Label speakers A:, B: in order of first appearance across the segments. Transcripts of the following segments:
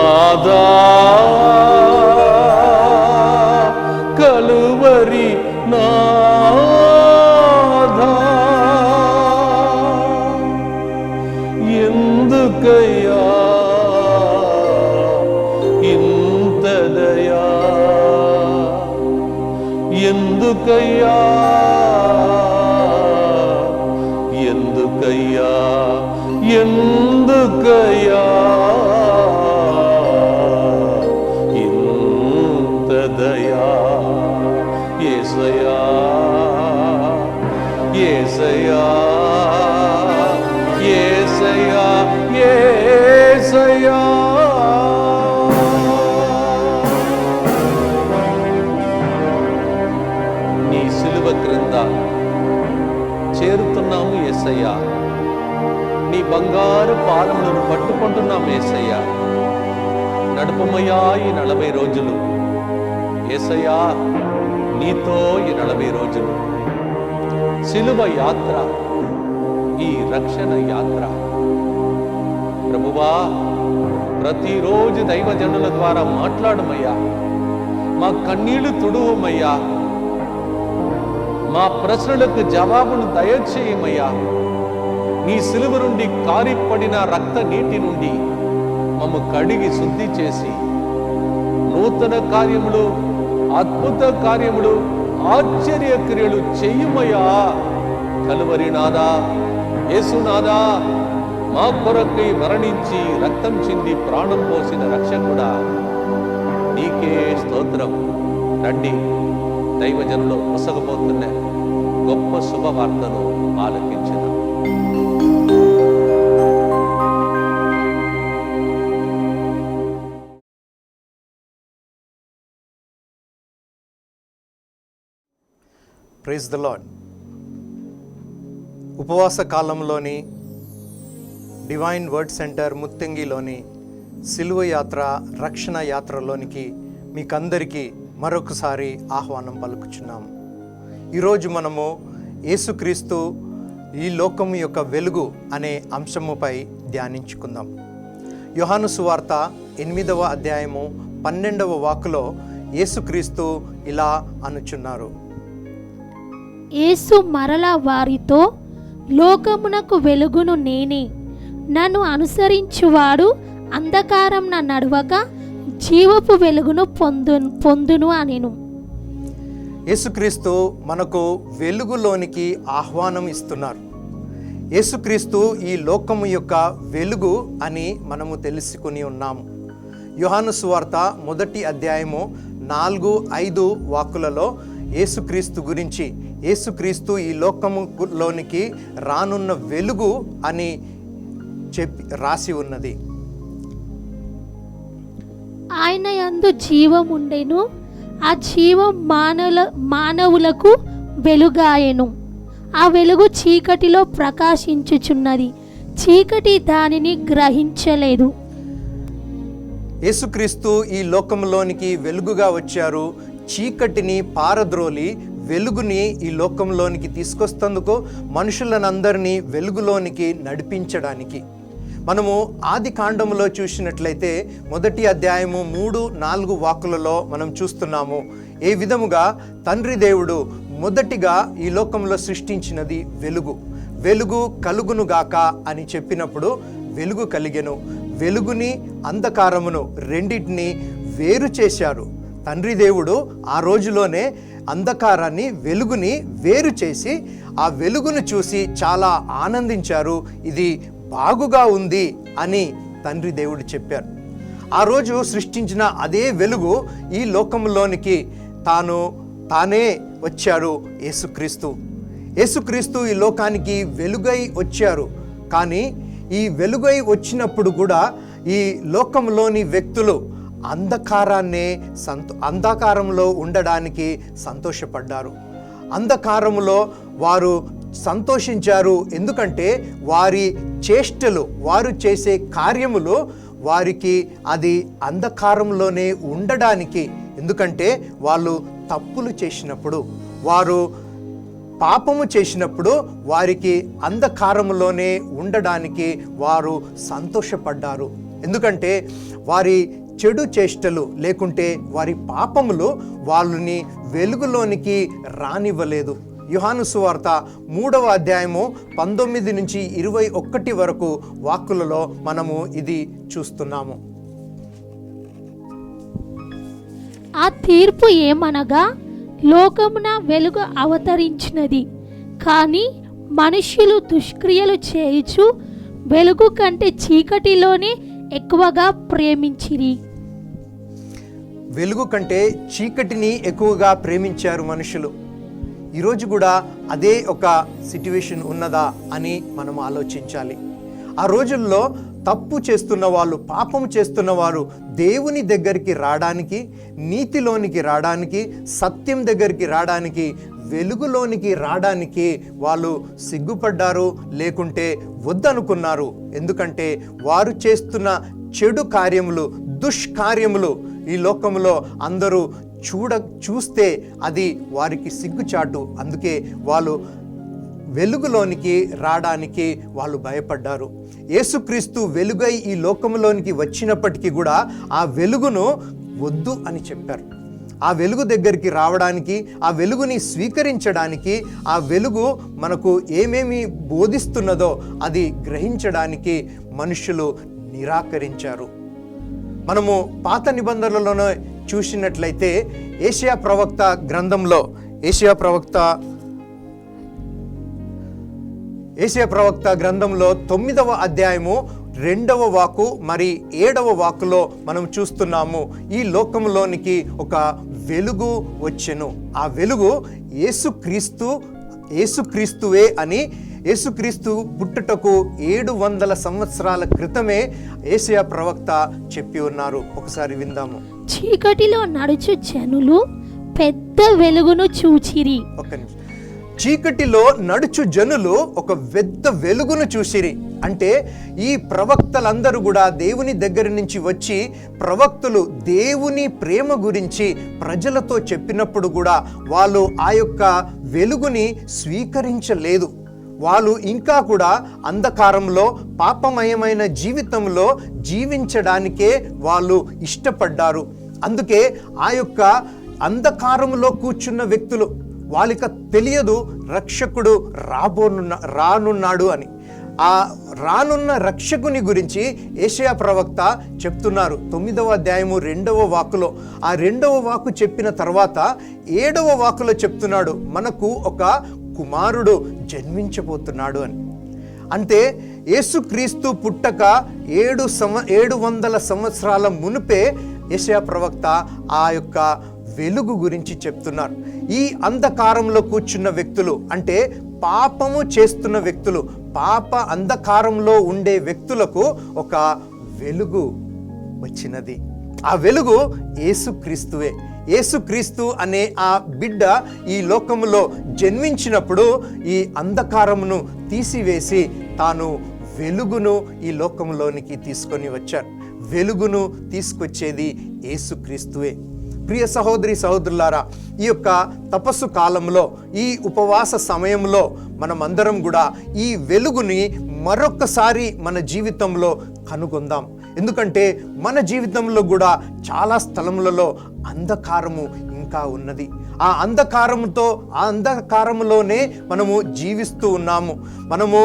A: Havada ఏసయ్యా. నీ బంగారు పాదములను పట్టుకుంటున్నాం ఏసయ్యా. నడుపమయ్యా ఈ నలభై రోజులు. ఏసయ్యా నీతో ఈ నలభై రోజులు. సిలువ యాత్ర ఈ రక్షణ యాత్ర. ప్రభువా ప్రతిరోజు దైవజనుల ద్వారా మాట్లాడమయ్యా. మా కన్నీళ్ళు తుడువమయ్యా. మా ప్రశ్నలకు జవాబును దయచేయమయ్యా. నీ సిలువ నుండి కారిపడిన రక్త నీటి నుండి మమ్మ కడిగి శుద్ధి చేసి నూతన కార్యములు అద్భుత కార్యములు ఆశ్చర్య క్రియలు చెయ్యమయ్యా కలువరి నాదా యేసునాదా మా కొరకై మరణించి రక్తం చింది ప్రాణం పోసిన రక్షకుడా. నీకే స్తోత్రం. రండి. దైవజనులు ముసగబోతున్న గొప్ప శుభవార్తను ఆలకించిన.
B: ప్రైజ్ ద లాడ్ ఉపవాస కాలంలోని డివైన్ వర్డ్ సెంటర్ ముత్తంగిలోని సిలువ యాత్ర రక్షణ యాత్రలోనికి మీకందరికీ మరొకసారి ఆహ్వానం పలుకుచున్నాం. ఈరోజు మనము యేసుక్రీస్తు ఈ లోకము యొక్క వెలుగు అనే అంశముపై ధ్యానించుకుందాం. యోహాను సువార్త ఎనిమిదవ అధ్యాయము పన్నెండవ వాకులో యేసుక్రీస్తు ఇలా అనుచున్నారు.
C: యేసు మరలా వారితో లోకమునకు వెలుగును నేనే. నన్ను అనుసరించువాడు అంధకారం నడవక జీవపు వెలుగును పొందు పొందును అనెను.
B: యేసుక్రీస్తు మనకు వెలుగులోనికి ఆహ్వానం ఇస్తున్నారు. యేసుక్రీస్తు ఈ లోకము యొక్క వెలుగు అని మనము తెలుసుకుని ఉన్నాము యుహాను సువార్త మొదటి అధ్యాయము నాలుగు ఐదు వాకులలో యేసుక్రీస్తు గురించి యేసుక్రీస్తు ఈ లోకములోనికి రానున్న వెలుగు అని చెప్పి రాసి ఉన్నది.
C: ఆయన యందు జీవం ఉండెను ఆ జీవం మానవుల మానవులకు వెలుగాయెను. ఆ వెలుగు చీకటిలో ప్రకాశించుచున్నది చీకటి దానిని గ్రహించలేదు.
B: యేసుక్రీస్తు ఈ లోకంలోనికి వెలుగుగా వచ్చారు చీకటిని పారద్రోలి వెలుగుని ఈ లోకంలోనికి తీసుకొస్తందుకు మనుషులనందరినీ వెలుగులోనికి నడిపించడానికి. మనము ఆది కాండములో చూసినట్లయితే మొదటి అధ్యాయము మూడు నాలుగు వాకులలో మనం చూస్తున్నాము. ఏ విధముగా? తండ్రి దేవుడు మొదటిగా ఈ లోకంలో సృష్టించినది వెలుగు. వెలుగు కలుగునుగాక అని చెప్పినప్పుడు వెలుగు కలిగెను. వెలుగుని అంధకారమును రెండింటిని వేరు చేశారు. తండ్రి దేవుడు ఆ రోజులోనే అంధకారాన్ని వెలుగుని వేరు చేసి ఆ వెలుగును చూసి చాలా ఆనందించారు. ఇది బాగుగా ఉంది అని తండ్రి దేవుడు చెప్పారు. ఆ రోజు సృష్టించిన అదే వెలుగు ఈ లోకంలోనికి తాను తానే వచ్చాడు యేసుక్రీస్తు. యేసుక్రీస్తు ఈ లోకానికి వెలుగై వచ్చారు. కానీ ఈ వెలుగై వచ్చినప్పుడు కూడా ఈ లోకంలోని వ్యక్తులు అంధకారాన్నే సంతో అంధకారంలో ఉండడానికి సంతోషపడ్డారు. అంధకారంలో వారు సంతోషించారు. ఎందుకంటే వారి చేష్టలు వారు చేసే కార్యములు వారికి అది అంధకారంలోనే ఉండడానికి. ఎందుకంటే వాళ్ళు తప్పులు చేసినప్పుడు వారు పాపము చేసినప్పుడు వారికి అంధకారములోనే ఉండడానికి వారు సంతోషపడ్డారు. ఎందుకంటే వారి చెడు చేష్టలు లేకుంటే వారి పాపములు వాళ్ళని వెలుగులోనికి రానివ్వలేదు. యుహాను సువార్త మూడవ అధ్యాయము పంతొమ్మిది నుంచి ఇరవై ఒక్కటి వరకు వాక్కులలో మనము ఇది చూస్తున్నాము.
C: ఆ తీర్పు ఏమనగా లోకమున వెలుగు అవతరించినది కానీ మనుష్యులు దుష్క్రియలు చేయుచు వెలుగు కంటే చీకటిలోనే ఎక్కువగా ప్రేమించిరి.
B: వెలుగు కంటే చీకటిని ఎక్కువగా ప్రేమించారు మనుషులు. ఈరోజు కూడా అదే ఒక సిట్యువేషన్ ఉన్నదా అని మనం ఆలోచించాలి. ఆ రోజుల్లో తప్పు చేస్తున్న వాళ్ళు పాపం చేస్తున్న వారు దేవుని దగ్గరికి రావడానికి నీతిలోనికి రావడానికి సత్యం దగ్గరికి రావడానికి వెలుగులోనికి రావడానికి వాళ్ళు సిగ్గుపడ్డారు లేకుంటే వద్దనుకున్నారు. ఎందుకంటే వారు చేస్తున్న చెడు కార్యములు దుష్కార్యములు ఈ లోకంలో అందరూ చూడ చూస్తే అది వారికి సిగ్గుచాటు. అందుకే వాళ్ళు వెలుగులోనికి రావడానికి వాళ్ళు భయపడ్డారు. యేసుక్రీస్తు వెలుగై ఈ లోకంలోనికి వచ్చినప్పటికీ కూడా ఆ వెలుగును వద్దు అని చెప్పారు. ఆ వెలుగు దగ్గరికి రావడానికి ఆ వెలుగుని స్వీకరించడానికి ఆ వెలుగు మనకు ఏమేమి బోధిస్తున్నదో అది గ్రహించడానికి మనుషులు నిరాకరించారు. మనము పాత నిబంధనలలోనే చూసినట్లయితే ఏషియా ప్రవక్త గ్రంథంలో ఏషియా ప్రవక్త ఏషియా ప్రవక్త గ్రంథంలో తొమ్మిదవ అధ్యాయము రెండవ వాకు మరి ఏడవ వాకులో మనం చూస్తున్నాము ఈ లోకంలోనికి ఒక వెలుగు వచ్చెను. ఆ వెలుగు యేసుక్రీస్తు యేసుక్రీస్తువే అని యేసుక్రీస్తు పుట్టుటకు ఏడు వందల సంవత్సరాల క్రితమే ఏషియా ప్రవక్త చెప్పి ఉన్నారు. ఒకసారి విందాము.
C: చీకటిలో నడుచు జనులు పెద్ద వెలుగును చూచిరి.
B: ఒక్క నిమిషం. చీకటిలో నడుచు జనులు ఒక పెద్ద వెలుగును చూసిరి. అంటే ఈ ప్రవక్తలందరూ కూడా దేవుని దగ్గర నుంచి వచ్చి ప్రవక్తలు దేవుని ప్రేమ గురించి ప్రజలతో చెప్పినప్పుడు కూడా వాళ్ళు ఆ యొక్క వెలుగుని స్వీకరించలేదు. వాళ్ళు ఇంకా కూడా అంధకారంలో పాపమయమైన జీవితంలో జీవించడానికే వాళ్ళు ఇష్టపడ్డారు. అందుకే ఆ యొక్క అంధకారంలో కూర్చున్న వ్యక్తులు వాళ్ళకి తెలియదు రక్షకుడు రాబోనున్న రానున్నాడు అని. ఆ రానున్న రక్షకుని గురించి ఏషయా ప్రవక్త చెప్తున్నారు. తొమ్మిదవ అధ్యాయము రెండవ వాకులో. ఆ రెండవ వాకు చెప్పిన తర్వాత ఏడవ వాకులో చెప్తున్నాడు మనకు ఒక కుమారుడు జన్మించబోతున్నాడు అని. అంటే యేసుక్రీస్తు పుట్టక ఏడు సంవ ఏడు వందల సంవత్సరాల మునుపే ఏషయా ప్రవక్త ఆ యొక్క వెలుగు గురించి చెప్తున్నారు. ఈ అంధకారంలో కూర్చున్న వ్యక్తులు అంటే పాపము చేస్తున్న వ్యక్తులు పాప అంధకారంలో ఉండే వ్యక్తులకు ఒక వెలుగు వచ్చినది. ఆ వెలుగు ఏసుక్రీస్తువే ఏసుక్రీస్తు అనే ఆ బిడ్డ ఈ లోకములో జన్మించినప్పుడు ఈ అంధకారమును తీసివేసి తాను వెలుగును ఈ లోకంలోనికి తీసుకొని వచ్చారు. వెలుగును తీసుకొచ్చేది యేసుక్రీస్తువే ప్రియ సహోదరి సహోదరులారా ఈ యొక్క తపస్సు కాలంలో ఈ ఉపవాస సమయంలో మనమందరం కూడా ఈ వెలుగుని మరొక్కసారి మన జీవితంలో కనుగొందాం. ఎందుకంటే మన జీవితంలో కూడా చాలా స్థలములలో అంధకారము ఇంకా ఉన్నది. ఆ అంధకారముతో ఆ అంధకారములోనే మనము జీవిస్తూ ఉన్నాము. మనము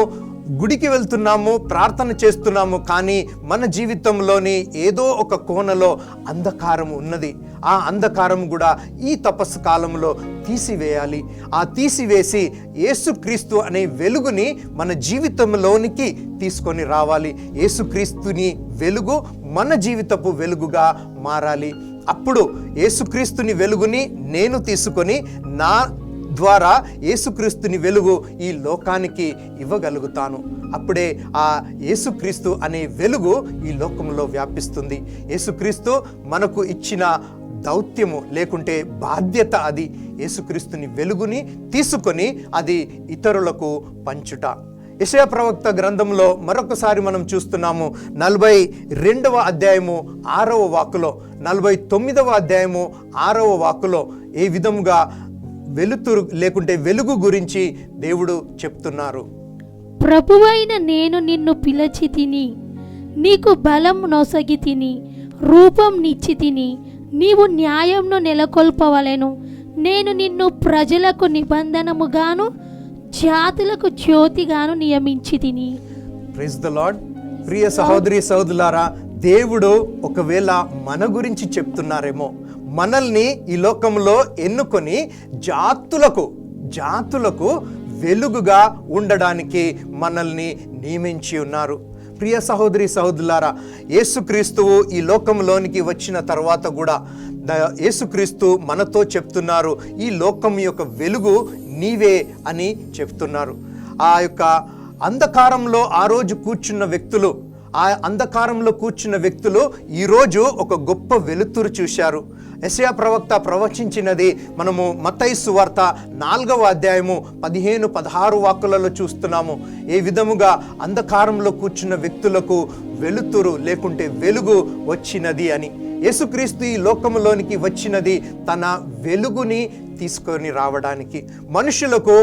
B: గుడికి వెళ్తున్నాము ప్రార్థన చేస్తున్నాము కానీ మన జీవితంలోని ఏదో ఒక కోణలో అంధకారం ఉన్నది. ఆ అంధకారం కూడా ఈ తపస్సు కాలంలో తీసివేయాలి. ఆ తీసివేసి యేసుక్రీస్తు అనే వెలుగుని మన జీవితంలోనికి తీసుకొని రావాలి. యేసుక్రీస్తుని వెలుగు మన జీవితపు వెలుగుగా మారాలి. అప్పుడు యేసుక్రీస్తుని వెలుగుని నేను తీసుకొని నా ద్వారా యేసుక్రీస్తుని వెలుగు ఈ లోకానికి ఇవ్వగలుగుతాను. అప్పుడే ఆ యేసుక్రీస్తు అనే వెలుగు ఈ లోకంలో వ్యాపిస్తుంది. యేసుక్రీస్తు మనకు ఇచ్చిన దౌత్యము లేకుంటే బాధ్యత అది యేసుక్రీస్తుని వెలుగుని తీసుకొని అది ఇతరులకు పంచుట. యశయ ప్రవక్త గ్రంథంలో మరొకసారి మనం చూస్తున్నాము నలభై రెండవ అధ్యాయము ఆరవ వాకులో నలభై తొమ్మిదవ అధ్యాయము ఆరవ వాకులో ఏ విధముగా వెలుతురు లేకుంటే వెలుగు గురించి దేవుడు చెప్తున్నారు.
C: ప్రభువైన నేను నిన్ను పిలచి తిని నీకు బలం నొసగి తిని రూపం నిచ్చి తిని నీవు న్యాయంను నెలకొల్పవలెను. నేను నిన్ను ప్రజలకు నిబంధనముగాను జాతులకు జ్యోతిగాను నియమించి తిని.
B: ప్రైజ్ ద లాడ్ ప్రియ సహోదరి సహోదరులారా దేవుడు ఒకవేళ మన గురించి చెప్తున్నారేమో మనల్ని ఈ లోకంలో ఎన్నుకొని జాతులకు జాతులకు వెలుగుగా ఉండడానికి మనల్ని నియమించి ఉన్నారు. ప్రియ సహోదరి సహోదరులారా యేసుక్రీస్తువు ఈ లోకంలోనికి వచ్చిన తర్వాత కూడా ద- యేసుక్రీస్తు మనతో చెప్తున్నారు ఈ లోకం యొక్క వెలుగు నీవే అని చెప్తున్నారు. ఆ యొక్క అంధకారంలో ఆ రోజు కూర్చున్న వ్యక్తులు ఆ అంధకారంలో కూర్చున్న వ్యక్తులు ఈరోజు ఒక గొప్ప వెలుతురు చూశారు. యెషయా ప్రవక్త ప్రవచించినది మనము మత్తయి సువార్త నాలుగవ అధ్యాయము పదిహేను పదహారు వాక్కులలో చూస్తున్నాము. ఏ విధముగా అంధకారంలో కూర్చున్న వ్యక్తులకు వెలుతురు లేకుంటే వెలుగు వచ్చినది అని. యేసుక్రీస్తు ఈ లోకములోనికి వచ్చినది తన వెలుగుని తీసుకొని రావడానికి. మనుషులకు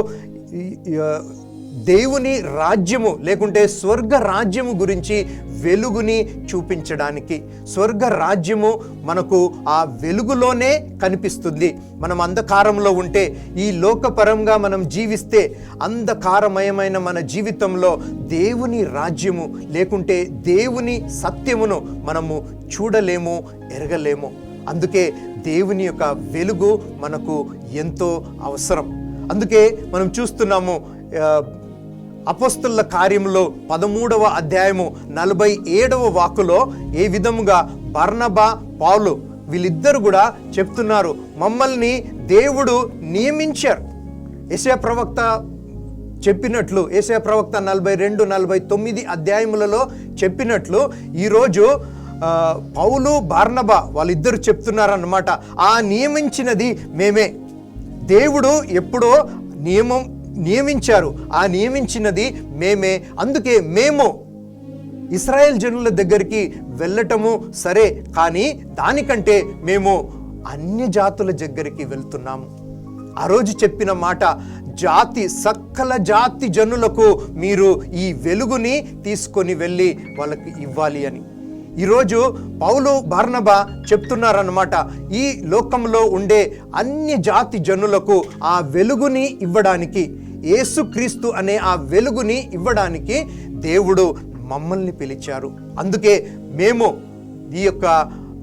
B: దేవుని రాజ్యము లేకుంటే స్వర్గ రాజ్యము గురించి వెలుగుని చూపించడానికి. స్వర్గ రాజ్యము మనకు ఆ వెలుగులోనే కనిపిస్తుంది. మనం అంధకారంలో ఉంటే ఈ లోకపరంగా మనం జీవిస్తే అంధకారమయమైన మన జీవితంలో దేవుని రాజ్యము లేకుంటే దేవుని సత్యమును మనము చూడలేము ఎరగలేము. అందుకే దేవుని యొక్క వెలుగు మనకు ఎంతో అవసరం. అందుకే మనం చూస్తున్నాము అపస్తుల కార్యములో పదమూడవ అధ్యాయము నలభై ఏడవ వాకులో ఏ విధముగా బర్ణబా పాలు వీళ్ళిద్దరు కూడా చెప్తున్నారు. మమ్మల్ని దేవుడు నియమించారు. యెషయా ప్రవక్త చెప్పినట్లు ఏసయ ప్రవక్త నలభై రెండు నలభై తొమ్మిది అధ్యాయములలో చెప్పినట్లు ఈరోజు పౌలు బార్నబా వాళ్ళిద్దరు చెప్తున్నారన్నమాట. ఆ నియమించినది మేమే. దేవుడు ఎప్పుడో నియమం నియమించారు. ఆ నియమించినది మేమే. అందుకే మేము ఇస్రాయేల్ జనుల దగ్గరికి వెళ్ళటము సరే కానీ దానికంటే మేము అన్య జాతుల దగ్గరికి వెళ్తున్నాము. ఆ రోజు చెప్పిన మాట జాతి సకల జాతి జనులకు మీరు ఈ వెలుగుని తీసుకొని వెళ్ళి వాళ్ళకి ఇవ్వాలి అని. ఈరోజు పౌలు బార్నబా చెప్తున్నారన్నమాట ఈ లోకంలో ఉండే అన్ని జాతి జనులకు ఆ వెలుగుని ఇవ్వడానికి యేసుక్రీస్తు అనే ఆ వెలుగుని ఇవ్వడానికి దేవుడు మమ్మల్ని పిలిచారు. అందుకే మేము ఈ యొక్క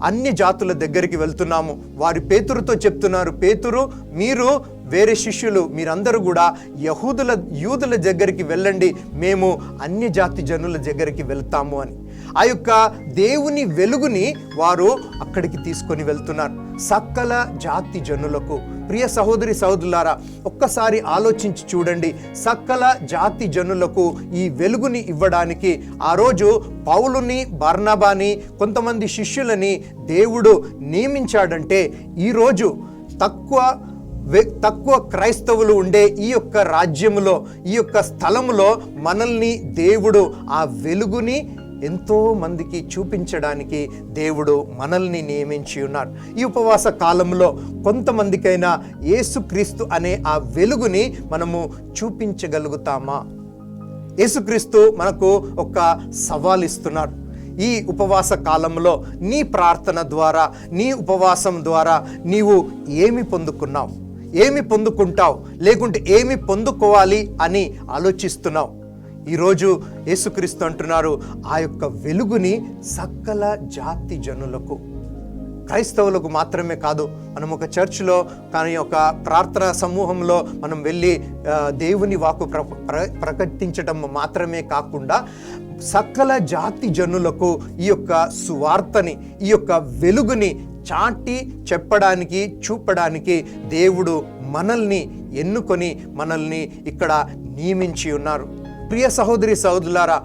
B: అన్ని జాతుల దగ్గరికి వెళ్తున్నాము. వారి పేతురుతో చెప్తున్నారు పేతురు మీరు వేరే శిష్యులు మీరందరూ కూడా యహూదుల యూదుల దగ్గరికి వెళ్ళండి. మేము అన్ని జాతి జనుల దగ్గరికి వెళ్తాము అని. ఆ యొక్క దేవుని వెలుగుని వారు అక్కడికి తీసుకొని వెళ్తున్నారు. సకల జాతి జనులకు. ప్రియ సహోదరి సహోదరులారా ఒక్కసారి ఆలోచించి చూడండి. సకల జాతి జనులకు ఈ వెలుగుని ఇవ్వడానికి ఆ రోజు పౌలుని బర్ణబాని కొంతమంది శిష్యులని దేవుడు నియమించాడంటే ఈరోజు తక్కువ వె- తక్కువ క్రైస్తవులు ఉండే ఈ యొక్క రాజ్యములో ఈ యొక్క స్థలములో మనల్ని దేవుడు ఆ వెలుగుని ఎంతో మందికి చూపించడానికి దేవుడు మనల్ని నియమించి ఉన్నారు ఈ ఉపవాస కాలంలో కొంతమందికైనా యేసుక్రీస్తు అనే ఆ వెలుగుని మనము చూపించగలుగుతామా? యేసుక్రీస్తు మనకు ఒక సవాల్ ఇస్తున్నారు ఈ ఉపవాస కాలంలో నీ ప్రార్థన ద్వారా నీ ఉపవాసం ద్వారా నీవు ఏమి పొందుకున్నావు? ఏమి పొందుకుంటావు? లేకుంటే ఏమి పొందుకోవాలి అని ఆలోచిస్తున్నావు? ఈరోజు యేసుక్రీస్తు అంటున్నారు ఆ యొక్క వెలుగుని సకల జాతి జనులకు క్రైస్తవులకు మాత్రమే కాదు మనం ఒక చర్చ్లో కానీ ఒక ప్రార్థనా సమూహంలో మనం వెళ్ళి దేవుని వాకు ప్ర ప్ర- ప్రకటించటం మాత్రమే కాకుండా సకల జాతి జనులకు ఈ యొక్క సువార్తని ఈ యొక్క వెలుగుని చాటి చెప్పడానికి చూపడానికి దేవుడు మనల్ని ఎన్నుకొని మనల్ని ఇక్కడ నియమించి ఉన్నారు. ప్రియ సహోదరి సహోదరులారా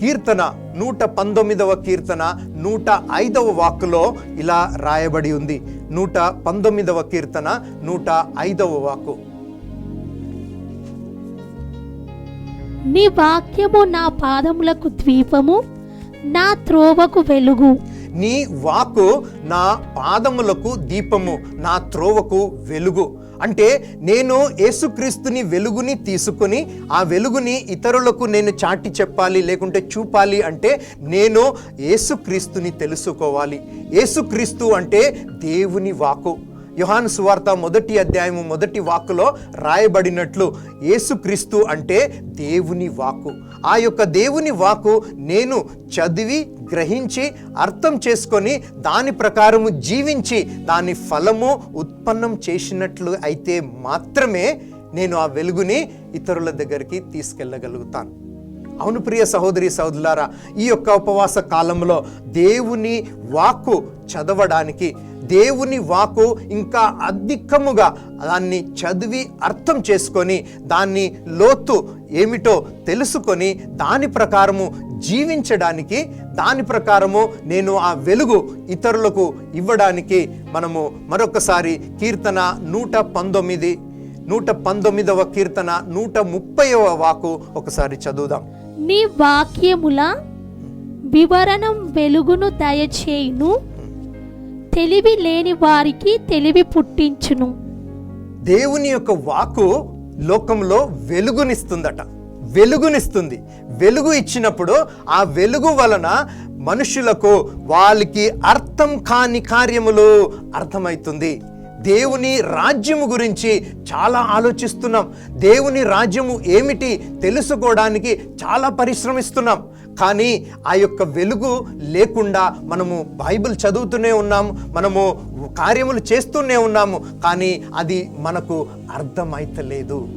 B: కీర్తన నూట పంతొమ్మిదవ కీర్తన నూట ఐదవ వాక్కులో ఇలా రాయబడి ఉంది. నూట పంతొమ్మిదవ కీర్తన నూట ఐదవ వాక్కు.
C: నీ వాక్యము నా పాదములకు ద్వీపము నా త్రోవకు వెలుగు.
B: నీ వాకు నా పాదములకు దీపము నా త్రోవకు వెలుగు. అంటే నేను యేసుక్రీస్తుని వెలుగుని తీసుకుని ఆ వెలుగుని ఇతరులకు నేను చాటి చెప్పాలి లేకుంటే చూపాలి అంటే నేను యేసుక్రీస్తుని తెలుసుకోవాలి. యేసుక్రీస్తు అంటే దేవుని వాకు. యుహాన్ సువార్త మొదటి అధ్యాయము మొదటి వాక్కులో రాయబడినట్లు యేసుక్రీస్తు అంటే దేవుని వాక్కు. ఆ యొక్క దేవుని వాక్కు నేను చదివి గ్రహించి అర్థం చేసుకొని దాని ప్రకారము జీవించి దాని ఫలము ఉత్పన్నం చేసినట్లు అయితే మాత్రమే నేను ఆ వెలుగుని ఇతరుల దగ్గరికి తీసుకెళ్ళగలుగుతాను. అవును ప్రియ సహోదరి సహోదరులారా ఈ యొక్క ఉపవాస కాలంలో దేవుని వాక్కు చదవడానికి దేవుని వాకు ఇంకా అధికముగా దాన్ని చదివి అర్థం చేసుకొని దాన్ని లోతు ఏమిటో తెలుసుకొని దాని ప్రకారము జీవించడానికి దాని ప్రకారము నేను ఆ వెలుగు ఇతరులకు ఇవ్వడానికి మనము మరొకసారి కీర్తన నూట పంతొమ్మిది నూట పంతొమ్మిదవ కీర్తన నూట ముప్పైవ వాకు ఒకసారి చదువుదాం.
C: నీ వాక్యముల వివరణం వెలుగును దయచేయును. తెలివి లేని వారికి తెలివి పుట్టించును.
B: దేవుని యొక్క వాకు లోకంలో వెలుగునిస్తుందట. వెలుగునిస్తుంది. వెలుగు ఇచ్చినప్పుడు ఆ వెలుగు వలన మనుషులకు వాళ్ళకి అర్థం కాని కార్యములు అర్థమవుతుంది దేవుని రాజ్యము గురించి చాలా ఆలోచిస్తున్నాం. దేవుని రాజ్యము ఏమిటి తెలుసుకోవడానికి చాలా పరిశ్రమిస్తున్నాం. కానీ ఆ యొక్క వెలుగు లేకుండా మనము బైబిల్ చదువుతూనే ఉన్నాము మనము కార్యములు చేస్తూనే ఉన్నాము కానీ అది మనకు అర్థమైతలేదు.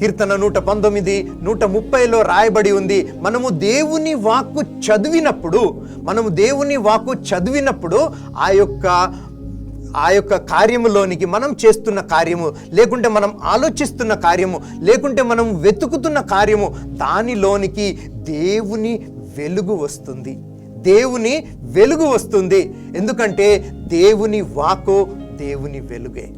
B: కీర్తన నూట పంతొమ్మిది నూట ముప్పైలో రాయబడి ఉంది మనము దేవుని వాక్కు చదివినప్పుడు మనము దేవుని వాక్కు చదివినప్పుడు ఆ యొక్క ఆ యొక్క కార్యములోనికి మనం చేస్తున్న కార్యము లేకుంటే మనం ఆలోచిస్తున్న కార్యము లేకుంటే మనం వెతుకుతున్న కార్యము దానిలోనికి దేవుని వెలుగు వస్తుంది. దేవుని వెలుగు వస్తుంది. ఎందుకంటే దేవుని వాకు దేవుని వెలుగే.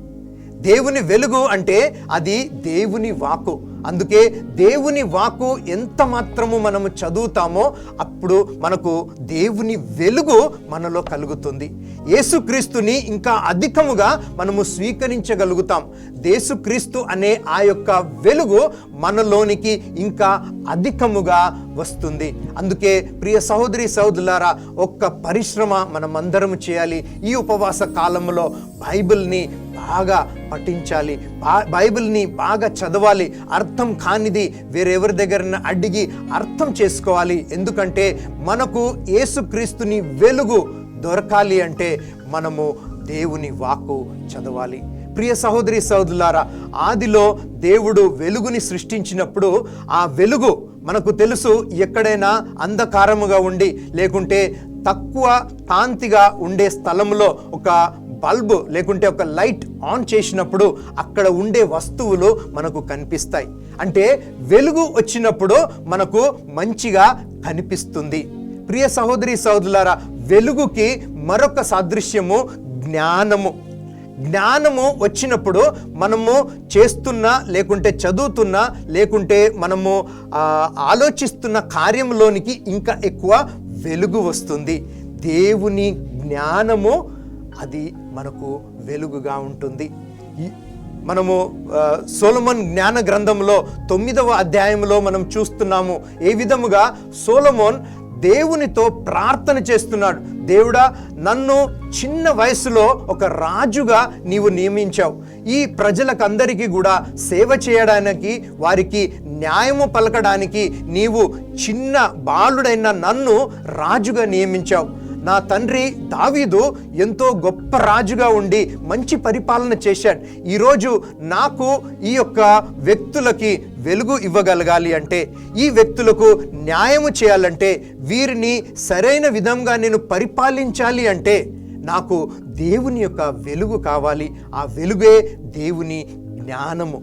B: దేవుని వెలుగు అంటే అది దేవుని వాకు. అందుకే దేవుని వాకు ఎంత మాత్రము మనము చదువుతామో అప్పుడు మనకు దేవుని వెలుగు మనలో కలుగుతుంది. యేసుక్రీస్తుని ఇంకా అధికముగా మనము స్వీకరించగలుగుతాం. దేసుక్రీస్తు అనే ఆ యొక్క వెలుగు మనలోనికి ఇంకా అధికముగా వస్తుంది. అందుకే ప్రియ సహోదరి సహోదరులారా ఒక్క పరిశ్రమ మనమందరం చేయాలి. ఈ ఉపవాస కాలంలో బైబిల్ని బాగా పఠించాలి. బా- బైబిల్ని బాగా చదవాలి. అర్థం అర్థం కానిది వేరెవరి దగ్గర అడిగి అర్థం చేసుకోవాలి. ఎందుకంటే మనకు యేసుక్రీస్తుని వెలుగు దొరకాలి అంటే మనము దేవుని వాక్కు చదవాలి. ప్రియ సహోదరి సహోదరులారా ఆదిలో దేవుడు వెలుగుని సృష్టించినప్పుడు ఆ వెలుగు మనకు తెలుసు ఎక్కడైనా అంధకారముగా ఉండి లేకుంటే తక్కువ కాంతిగా ఉండే స్థలంలో ఒక బల్బు లేకుంటే ఒక లైట్ ఆన్ చేసినప్పుడు అక్కడ ఉండే వస్తువులు మనకు కనిపిస్తాయి. అంటే వెలుగు వచ్చినప్పుడు మనకు మంచిగా కనిపిస్తుంది. ప్రియ సహోదరి సహోదరులారా వెలుగుకి మరొక సాదృశ్యము జ్ఞానము. జ్ఞానము వచ్చినప్పుడు మనము చేస్తున్న లేకుంటే చదువుతున్న లేకుంటే మనము ఆలోచిస్తున్న కార్యంలోనికి ఇంకా ఎక్కువ వెలుగు వస్తుంది. దేవుని జ్ఞానము అది మనకు వెలుగుగా ఉంటుంది. ఈ- మనము సోలమన్ జ్ఞాన గ్రంథంలో తొమ్మిదవ అధ్యాయంలో మనం చూస్తున్నాము ఏ విధముగా సోలమోన్ దేవునితో ప్రార్థన చేస్తున్నాడు. దేవుడా నన్ను చిన్న వయసులో ఒక రాజుగా నీవు నియమించావు. ఈ ప్రజలకందరికీ కూడా సేవ చేయడానికి వారికి న్యాయము పలకడానికి నీవు చిన్న బాలుడైన నన్ను రాజుగా నియమించావు. నా తండ్రి దావీదు ఎంతో గొప్ప రాజుగా ఉండి మంచి పరిపాలన చేశాడు. ఈరోజు నాకు ఈ యొక్క వ్యక్తులకి వెలుగు ఇవ్వగలగాలి అంటే ఈ వ్యక్తులకు న్యాయము చేయాలంటే వీరిని సరైన విధంగా నేను పరిపాలించాలి అంటే నాకు దేవుని యొక్క వెలుగు కావాలి. ఆ వెలుగే దేవుని జ్ఞానము.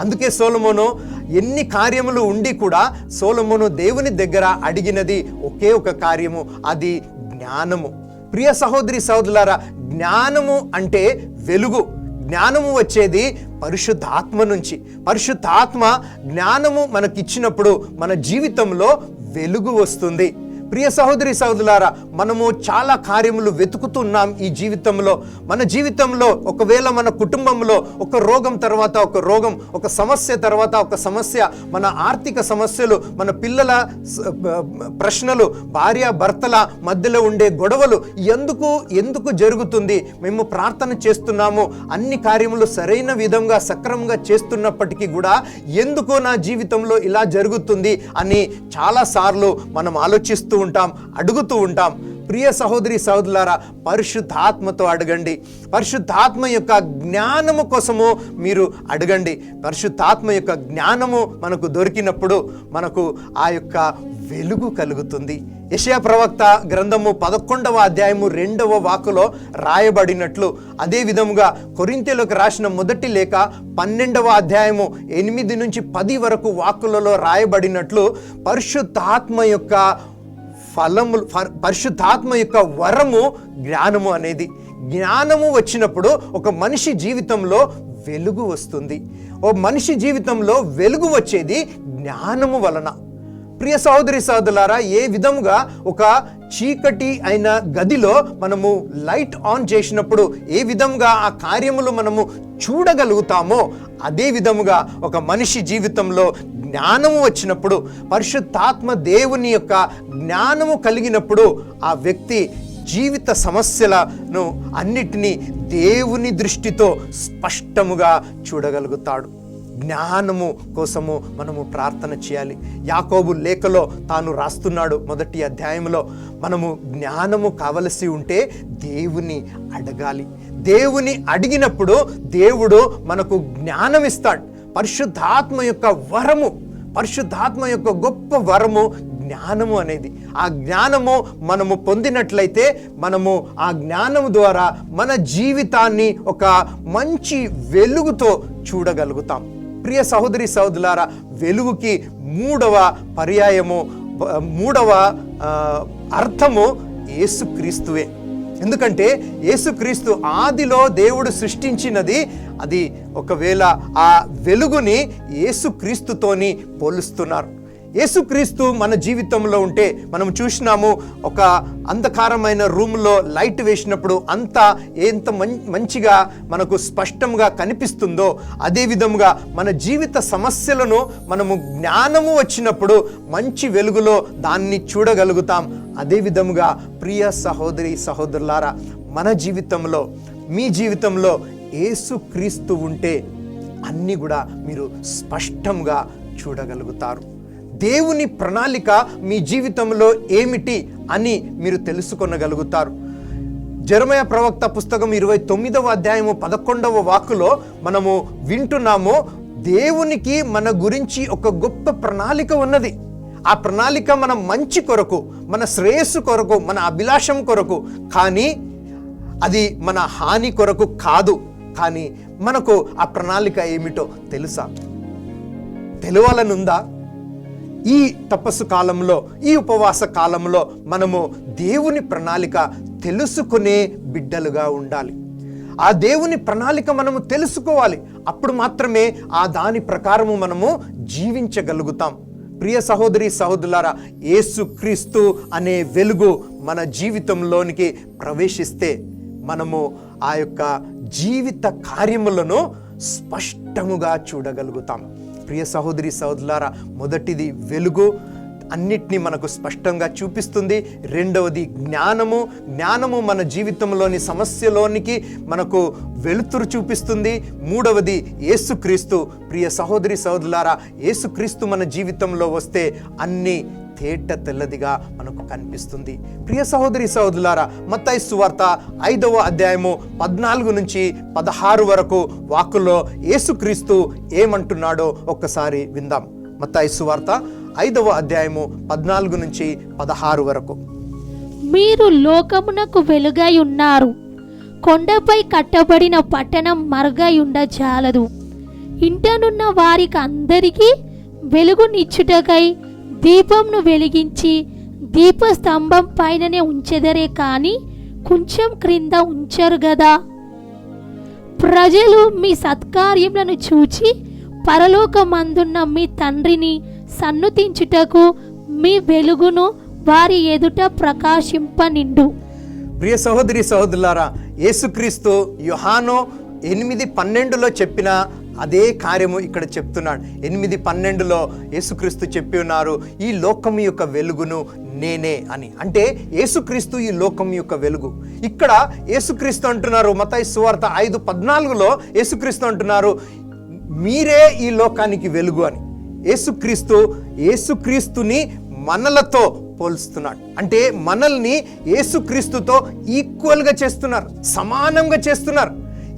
B: అందుకే సోలమోను ఎన్ని కార్యములు ఉండి కూడా సోలమోను దేవుని దగ్గర అడిగినది ఒకే ఒక కార్యము. అది జ్ఞానము. ప్రియ సహోదరి సహోదరులారా జ్ఞానము అంటే వెలుగు. జ్ఞానము వచ్చేది పరిశుద్ధాత్మ నుంచి. పరిశుద్ధాత్మ జ్ఞానము మనకిచ్చినప్పుడు మన జీవితంలో వెలుగు వస్తుంది. ప్రియ సహోదరి సహోదరులారా మనము చాలా కార్యములు వెతుకుతున్నాం ఈ జీవితంలో. మన జీవితంలో ఒకవేళ మన కుటుంబంలో ఒక రోగం తర్వాత ఒక రోగం ఒక సమస్య తర్వాత ఒక సమస్య మన ఆర్థిక సమస్యలు మన పిల్లల ప్రశ్నలు భార్య భర్తల మధ్యలో ఉండే గొడవలు ఎందుకు ఎందుకు జరుగుతుంది? మేము ప్రార్థన చేస్తున్నాము. అన్ని కార్యములు సరైన విధంగా సక్రమంగా చేస్తున్నప్పటికీ కూడా ఎందుకు నా జీవితంలో ఇలా జరుగుతుంది అని చాలాసార్లు మనం ఆలోచిస్తూ ఉంటాం అడుగుతూ ఉంటాం. ప్రియ సహోదరి సహోదరులారా పరిశుద్ధాత్మతో అడగండి. పరిశుద్ధాత్మ యొక్క జ్ఞానము కోసము మీరు అడగండి. పరిశుద్ధాత్మ యొక్క జ్ఞానము మనకు దొరికినప్పుడు మనకు ఆ యొక్క వెలుగు కలుగుతుంది. యెషయా ప్రవక్త గ్రంథము పదకొండవ అధ్యాయము రెండవ వాకులో రాయబడినట్లు అదే విధముగా కొరింతేలోకి రాసిన మొదటి లేఖ పన్నెండవ అధ్యాయము ఎనిమిది నుంచి పది వరకు వాకులలో రాయబడినట్లు పరిశుద్ధాత్మ యొక్క ఫలము పరిశుద్ధాత్మ యొక్క వరము జ్ఞానము అనేది. జ్ఞానము వచ్చినప్పుడు ఒక మనిషి జీవితంలో వెలుగు వస్తుంది. ఓ మనిషి జీవితంలో వెలుగు వచ్చేది జ్ఞానము వలన. ప్రియ సహోదరి సహోదరులారా ఏ విధముగా ఒక చీకటి అయిన గదిలో మనము లైట్ ఆన్ చేసినప్పుడు ఏ విధంగా ఆ కార్యములు మనము చూడగలుగుతామో అదే విధముగా ఒక మనిషి జీవితంలో జ్ఞానము వచ్చినప్పుడు పరిశుద్ధాత్మ దేవుని యొక్క జ్ఞానము కలిగినప్పుడు ఆ వ్యక్తి జీవిత సమస్యలను అన్నిటినీ దేవుని దృష్టితో స్పష్టముగా చూడగలుగుతాడు. జ్ఞానము కోసము మనము ప్రార్థన చేయాలి. యాకోబు లేఖలో తాను రాస్తున్నాడు మొదటి అధ్యాయంలో మనము జ్ఞానము కావలసి ఉంటే దేవుని అడగాలి. దేవుని అడిగినప్పుడు దేవుడు మనకు జ్ఞానం ఇస్తాడు. పరిశుద్ధాత్మ యొక్క వరము పరిశుద్ధాత్మ యొక్క గొప్ప వరము జ్ఞానము అనేది. ఆ జ్ఞానము మనము పొందినట్లయితే మనము ఆ జ్ఞానము ద్వారా మన జీవితాన్ని ఒక మంచి వెలుగుతో చూడగలుగుతాం. ప్రియ సహోదరి సహోదరులారా వెలుగుకి మూడవ పర్యాయము మూడవ అర్థము యేసుక్రీస్తువే ఎందుకంటే యేసుక్రీస్తు ఆదిలో దేవుడు సృష్టించినది అది ఒకవేళ ఆ వెలుగుని యేసుక్రీస్తుతోని పోలుస్తున్నారు. యేసుక్రీస్తు మన జీవితంలో ఉంటే మనం చూసినాము ఒక అంధకారమైన రూమ్లో లైట్ వేసినప్పుడు అంతా ఎంత మం- మంచిగా మనకు స్పష్టంగా కనిపిస్తుందో అదే విధముగా మన జీవిత సమస్యలను మనము జ్ఞానము వచ్చినప్పుడు మంచి వెలుగులో దాన్ని చూడగలుగుతాం. అదే విధముగా ప్రియ సహోదరి సహోదరులారా మన జీవితంలో మీ జీవితంలో ఏసుక్రీస్తు ఉంటే అన్నీ కూడా మీరు స్పష్టంగా చూడగలుగుతారు. దేవుని ప్రణాళిక మీ జీవితంలో ఏమిటి అని మీరు తెలుసుకొనగలుగుతారు. జరమయ ప్రవక్త పుస్తకం ఇరవై తొమ్మిదవ అధ్యాయము పదకొండవ వాకులో మనము వింటున్నాము దేవునికి మన గురించి ఒక గొప్ప ప్రణాళిక ఉన్నది. ఆ ప్రణాళిక మన మంచి కొరకు మన శ్రేయస్సు కొరకు మన అభిలాషం కొరకు. కానీ అది మన హాని కొరకు కాదు. కానీ మనకు ఆ ప్రణాళిక ఏమిటో తెలుసా? తెలవాలనుందా? ఈ తపస్సు కాలంలో ఈ ఉపవాస కాలంలో మనము దేవుని ప్రణాళిక తెలుసుకునే బిడ్డలుగా ఉండాలి. ఆ దేవుని ప్రణాళిక మనము తెలుసుకోవాలి. అప్పుడు మాత్రమే ఆ దాని ప్రకారము మనము జీవించగలుగుతాం. ప్రియ సహోదరి సహోదరులారా ఏసుక్రీస్తు అనే వెలుగు మన జీవితంలోనికి ప్రవేశిస్తే మనము ఆ యొక్క జీవిత కార్యములను స్పష్టముగా చూడగలుగుతాం. ప్రియ సహోదరి సహోదరులారా మొదటిది వెలుగు. అన్నిటినీ మనకు స్పష్టంగా చూపిస్తుంది. రెండవది జ్ఞానము. జ్ఞానము మన జీవితంలోని సమస్యలోనికి మనకు వెలుతురు చూపిస్తుంది. మూడవది ఏసుక్రీస్తు ప్రియ సహోదరి సహోదరులారా ఏసుక్రీస్తు మన జీవితంలో వస్తే అన్ని తేట తెల్లదిగా మనకు కనిపిస్తుంది. ప్రియ సహోదరి సహోదరులారా మత్తాయి సువార్త ఐదవ అధ్యాయము పద్నాలుగు నుంచి పదహారు వరకు వాకుల్లో యేసుక్రీస్తు ఏమంటున్నాడో ఒక్కసారి విందాం. మత్తాయి సువార్త ఐదవ అధ్యాయము పద్నాలుగు నుంచి పదహారు వరకు.
C: మీరు లోకమునకు వెలుగై ఉన్నారు. కొండపై కట్టబడిన పట్టణం మరుగై ఉండజాలదు ఇంటనున్న వారికి అందరికీ వెలుగునిచ్చుటకై దీపంను వెలిగించి దీపస్తంభం పైననే ఉంచెదరే కానీ కొంచెం క్రింద ఉంచరు గదా. ప్రజలు మీ సత్కార్యములను చూచి పరలోకమందున్న మీ తండ్రిని సన్నుతించుటకు మీ వెలుగును వారి ఎదుట ప్రకాశింపనిండు.
B: ప్రియ సహోదరి సహోదరులారా యేసుక్రీస్తు యుహాను ఎనిమిది పన్నెండులో చెప్పిన అదే కార్యము ఇక్కడ చెప్తున్నాడు. ఎనిమిది పన్నెండులో యేసుక్రీస్తు చెప్పి ఉన్నారు ఈ లోకం యొక్క వెలుగును నేనే అని. అంటే యేసుక్రీస్తు ఈ లోకం యొక్క వెలుగు. ఇక్కడ యేసుక్రీస్తు అంటున్నారు మతాయి సువార్త ఐదు పద్నాలుగులో యేసుక్రీస్తు అంటున్నారు మీరే ఈ లోకానికి వెలుగు అని. యేసుక్రీస్తు యేసుక్రీస్తుని మనలతో పోల్స్తున్నాడు. అంటే మనల్ని యేసుక్రీస్తుతో ఈక్వల్గా చేస్తున్నారు సమానంగా చేస్తున్నారు.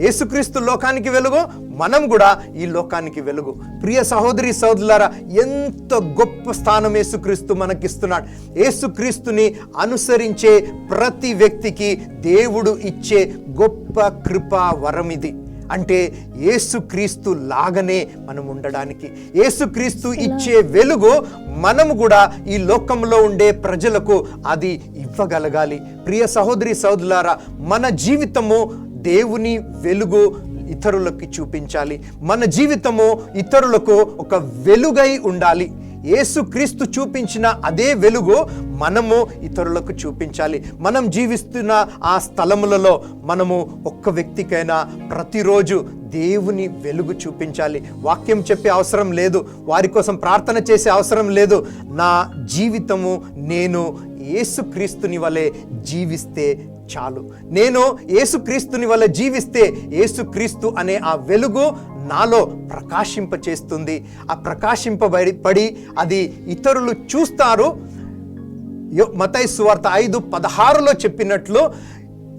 B: యేసుక్రీస్తు లోకానికి వెలుగు మనం కూడా ఈ లోకానికి వెలుగు. ప్రియ సహోదరి సహోదరులారా ఎంత గొప్ప స్థానం యేసుక్రీస్తు మనకిస్తున్నాడు. యేసుక్రీస్తుని అనుసరించే ప్రతి వ్యక్తికి దేవుడు ఇచ్చే గొప్ప కృపా వరం ఇది. అంటే యేసుక్రీస్తు లాగానే మనం ఉండడానికి. యేసుక్రీస్తు ఇచ్చే వెలుగు మనము కూడా ఈ లోకంలో ఉండే ప్రజలకు అది ఇవ్వగలగాలి. ప్రియ సహోదరి సహోదరులారా మన జీవితము దేవుని వెలుగు ఇతరులకి చూపించాలి. మన జీవితము ఇతరులకు ఒక వెలుగై ఉండాలి. యేసుక్రీస్తు చూపించిన అదే వెలుగు మనము ఇతరులకు చూపించాలి. మనం జీవిస్తున్న ఆ స్థలములలో మనము ఒక్క వ్యక్తికైనా ప్రతిరోజు దేవుని వెలుగు చూపించాలి. వాక్యం చెప్పే అవసరం లేదు. వారి కోసం ప్రార్థన చేసే అవసరం లేదు. నా జీవితము నేను యేసుక్రీస్తుని వలె జీవిస్తే చాలు. నేను ఏసుక్రీస్తుని వల్ల జీవిస్తే ఏసుక్రీస్తు అనే ఆ వెలుగు నాలో ప్రకాశింప చేస్తుంది ఆ ప్రకాశింపబడి పడి అది ఇతరులు చూస్తారు. యో- సువార్త ఐదు పదహారులో చెప్పినట్లు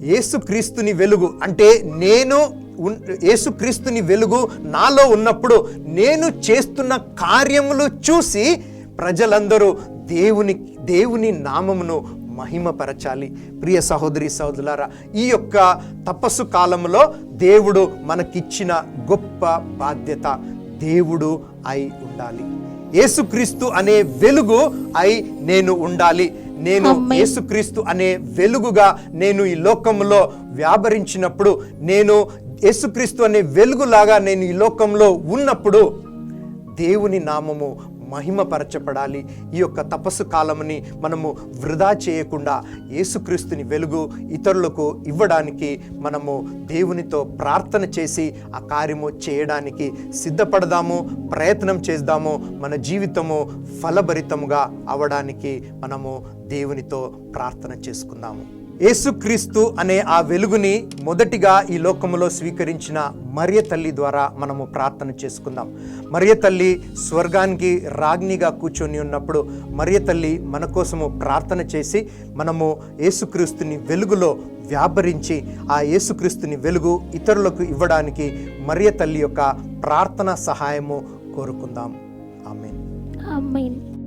B: ఏసుక్రీస్తుని వెలుగు అంటే నేను ఏసుక్రీస్తుని వెలుగు నాలో ఉన్నప్పుడు నేను చేస్తున్న కార్యములు చూసి ప్రజలందరూ దేవుని దేవుని నామమును మహిమపరచాలి. ప్రియ సహోదరి సహోదరులారా ఈ యొక్క తపస్సు కాలంలో దేవుడు మనకిచ్చిన గొప్ప బాధ్యత దేవుడు అయి ఉండాలి. యేసుక్రీస్తు అనే వెలుగు అయి నేను ఉండాలి. నేను
C: ఆమేన్.
B: యేసుక్రీస్తు అనే వెలుగుగా నేను ఈ లోకంలో వ్యాపరించినప్పుడు నేను యేసుక్రీస్తు అనే వెలుగులాగా నేను ఈ లోకంలో ఉన్నప్పుడు దేవుని నామము మహిమపరచబడాలి. ఈ యొక్క తపస్సు కాలముని మనము వృధా చేయకుండా యేసుక్రీస్తుని వెలుగు ఇతరులకు ఇవ్వడానికి మనము దేవునితో ప్రార్థన చేసి ఆ కార్యము చేయడానికి సిద్ధపడదాము ప్రయత్నం చేద్దాము. మన జీవితము ఫలభరితముగా అవడానికి మనము దేవునితో ప్రార్థన చేసుకుందాము. యేసుక్రీస్తు అనే ఆ వెలుగుని మొదటిగా ఈ లోకములో స్వీకరించిన మరియ తల్లి ద్వారా మనము ప్రార్థన చేసుకుందాం. మరియ తల్లి స్వర్గానికి రాజ్ఞిగా కూర్చొని ఉన్నప్పుడు మరియ తల్లి మన కోసము ప్రార్థన చేసి మనము యేసుక్రీస్తుని వెలుగులో వ్యాపరించి ఆ యేసుక్రీస్తుని వెలుగు ఇతరులకు ఇవ్వడానికి మరియ తల్లి యొక్క ప్రార్థన సహాయము కోరుకుందాం. ఆమెన్.
C: అమ్మాయి